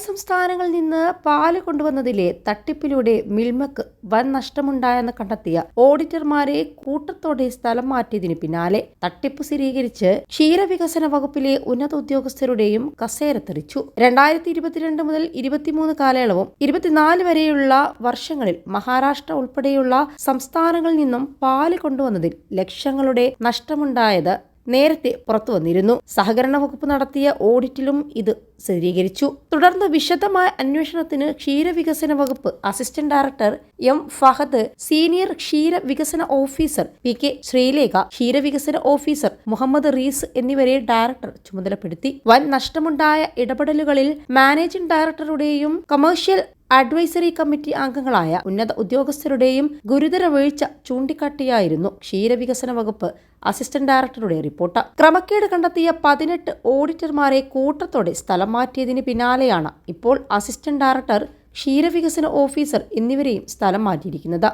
സംസ്ഥാനങ്ങളിൽ നിന്ന് പാൽ കൊണ്ടുവന്നതിലെ തട്ടിപ്പിലൂടെ മിൽമക്ക് വൻ നഷ്ടമുണ്ടായെന്ന് കണ്ടെത്തിയ ഓഡിറ്റർമാരെ കൂട്ടത്തോടെ സ്ഥലം മാറ്റിയതിന് പിന്നാലെ തട്ടിപ്പ് സ്ഥിരീകരിച്ച് ക്ഷീരവികസന വകുപ്പിലെ ഉന്നത ഉദ്യോഗസ്ഥരുടെയും കസേര തെറിച്ചു രണ്ടായിരത്തി ഇരുപത്തിരണ്ട് മുതൽ ഇരുപത്തിമൂന്ന് കാലയളവും ഇരുപത്തിനാല് വരെയുള്ള വർഷങ്ങളിൽ മഹാരാഷ്ട്ര ഉൾപ്പെടെയുള്ള സംസ്ഥാനങ്ങളിൽ നിന്നും പാൽ കൊണ്ടുവന്നതിൽ ലക്ഷങ്ങളുടെ നഷ്ടമുണ്ടായത് നേരത്തെ പുറത്തു വന്നിരുന്നു. സഹകരണ വകുപ്പ് നടത്തിയ ഓഡിറ്റിലും ഇത് സ്ഥിരീകരിച്ചു. തുടർന്ന് വിശദമായ അന്വേഷണത്തിന് ക്ഷീരവികസന വകുപ്പ് assistant director M Fahad senior ക്ഷീര വികസന ഓഫീസർ പി കെ ശ്രീലേഖ ക്ഷീരവികസന ഓഫീസർ മുഹമ്മദ് റീസ് എന്നിവരെ ഡയറക്ടർ ചുമതലപ്പെടുത്തി. വൻ നഷ്ടമുണ്ടായ ഇടപെടലുകളിൽ മാനേജിംഗ് ഡയറക്ടറുടെയും കമേഴ്ഷ്യൽ അഡ്വൈസറി കമ്മിറ്റി അംഗങ്ങളായ ഉന്നത ഉദ്യോഗസ്ഥരുടെയും ഗുരുതര വീഴ്ച ചൂണ്ടിക്കാട്ടിയായിരുന്നു ക്ഷീരവികസന വകുപ്പ് അസിസ്റ്റന്റ് ഡയറക്ടറുടെ റിപ്പോർട്ട്. ക്രമക്കേട് കണ്ടെത്തിയ പതിനെട്ട് ഓഡിറ്റർമാരെ കൂട്ടത്തോടെ സ്ഥലം മാറ്റിയതിന് പിന്നാലെയാണ് ഇപ്പോൾ അസിസ്റ്റന്റ് ഡയറക്ടർ ക്ഷീരവികസന ഓഫീസർ എന്നിവരെയും സ്ഥലം മാറ്റിയിരിക്കുന്നത്.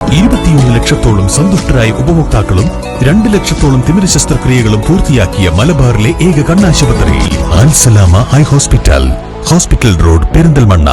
ഇരുപത്തിയൊന്ന് ലക്ഷത്തോളം സന്തുഷ്ടരായ ഉപഭോക്താക്കളും രണ്ട് ലക്ഷത്തോളം തിമിര ശസ്ത്രക്രിയകളും പൂർത്തിയാക്കിയ മലബാറിലെ ഏക കണ്ണാശുപത്രി ആൻസലാമ eye hospital hospital road Perinthalmanna.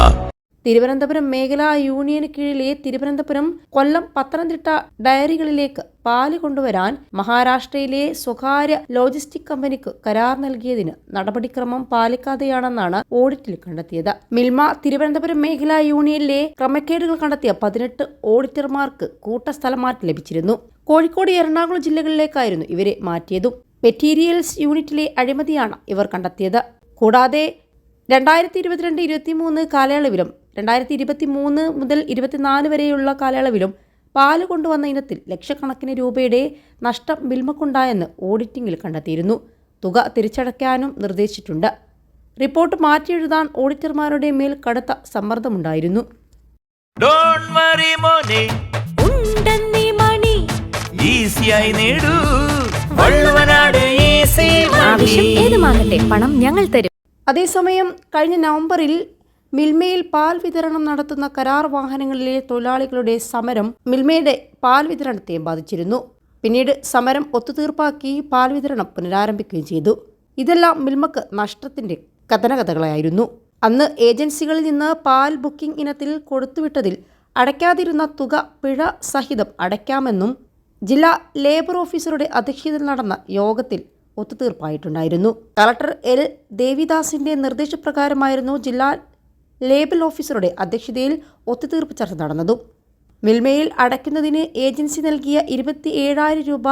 Thiruvananthapuram മേഖലാ യൂണിയന് കീഴിലെ തിരുവനന്തപുരം കൊല്ലം പത്തനംതിട്ട ഡയറികളിലേക്ക് പാൽ കൊണ്ടുവരാൻ മഹാരാഷ്ട്രയിലെ സ്വകാര്യ ലോജിസ്റ്റിക് കമ്പനിക്ക് കരാർ നൽകിയതിന് നടപടിക്രമം പാലിക്കാതെയാണെന്നാണ് ഓഡിറ്റിൽ കണ്ടെത്തിയത്. മിൽമ തിരുവനന്തപുരം മേഖലാ യൂണിയനിലെ ക്രമക്കേടുകൾ കണ്ടെത്തിയ പതിനെട്ട് ഓഡിറ്റർമാർക്ക് കൂട്ടസ്ഥലമാറ്റം ലഭിച്ചിരുന്നു. കോഴിക്കോട് എറണാകുളം ജില്ലകളിലേക്കായിരുന്നു ഇവരെ മാറ്റിയതും. മെറ്റീരിയൽസ് യൂണിറ്റിലെ അഴിമതിയാണ് ഇവർ കണ്ടെത്തിയത്. കൂടാതെ രണ്ടായിരത്തി ഇരുപത്തിരണ്ട് ഇരുപത്തിമൂന്ന് കാലയളവിലും രണ്ടായിരത്തി ഇരുപത്തി മൂന്ന് മുതൽ ഇരുപത്തിനാല് വരെയുള്ള കാലയളവിലും പാൽ കൊണ്ടുവന്ന ഇനത്തിൽ ലക്ഷക്കണക്കിന് രൂപയുടെ നഷ്ടം വിൽമക്കുണ്ടായെന്ന് ഓഡിറ്റിംഗിൽ കണ്ടെത്തിയിരുന്നു. തുക തിരിച്ചടയ്ക്കാനും നിർദ്ദേശിച്ചിട്ടുണ്ട്. റിപ്പോർട്ട് മാറ്റിയെഴുതാൻ ഓഡിറ്റർമാരുടെ മേൽ കടുത്ത സമ്മർദ്ദമുണ്ടായിരുന്നു. ഏത് വറി മോനെ. ഉണ്ടെന്നീ മണി. ഈസിയായി നേടൂ. വള്ളുവനാട് ഈസി ആവശ്യം ഏതുമാകട്ടെ പണം ഞങ്ങൾ തരും. അതേസമയം കഴിഞ്ഞ നവംബറിൽ മിൽമയിൽ പാൽ വിതരണം നടത്തുന്ന കരാർ വാഹനങ്ങളിലെ തൊഴിലാളികളുടെ സമരം മിൽമയുടെ പാൽ വിതരണത്തെ ബാധിച്ചിരുന്നു. പിന്നീട് സമരം ഒത്തുതീർപ്പാക്കി പാൽ വിതരണം പുനരാരംഭിക്കുകയും ചെയ്തു. ഇതെല്ലാം മിൽമക്ക് നഷ്ടത്തിന്റെ കഥനകഥകളായിരുന്നു. അന്ന് ഏജൻസികളിൽ നിന്ന് പാൽ ബുക്കിംഗ് ഇനത്തിൽ കൊടുത്തുവിട്ടതിൽ അടയ്ക്കാതിരുന്ന തുക പിഴ സഹിതം അടയ്ക്കാമെന്നും ജില്ലാ ലേബർ ഓഫീസറുടെ അധ്യക്ഷതയിൽ നടന്ന യോഗത്തിൽ ഒത്തുതീർപ്പായിട്ടുണ്ടായിരുന്നു. Collector L. ദേവിദാസിന്റെ നിർദ്ദേശപ്രകാരമായിരുന്നു ജില്ലാ ലേബൽ ഓഫീസറുടെ അധ്യക്ഷതയിൽ ഒത്തുതീർപ്പ് ചർച്ച നടന്നതും. മിൽമയിൽ അടയ്ക്കുന്നതിന് ഏജൻസി നൽകിയ ഇരുപത്തി ഏഴായിരം രൂപ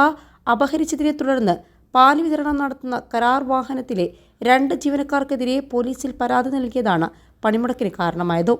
അപഹരിച്ചതിനെ തുടർന്ന് പാൽ വിതരണം നടത്തുന്ന കരാർ വാഹനത്തിലെ രണ്ട് ജീവനക്കാർക്കെതിരെ പോലീസിൽ പരാതി നൽകിയതാണ് പണിമുടക്കിന് കാരണമായത്.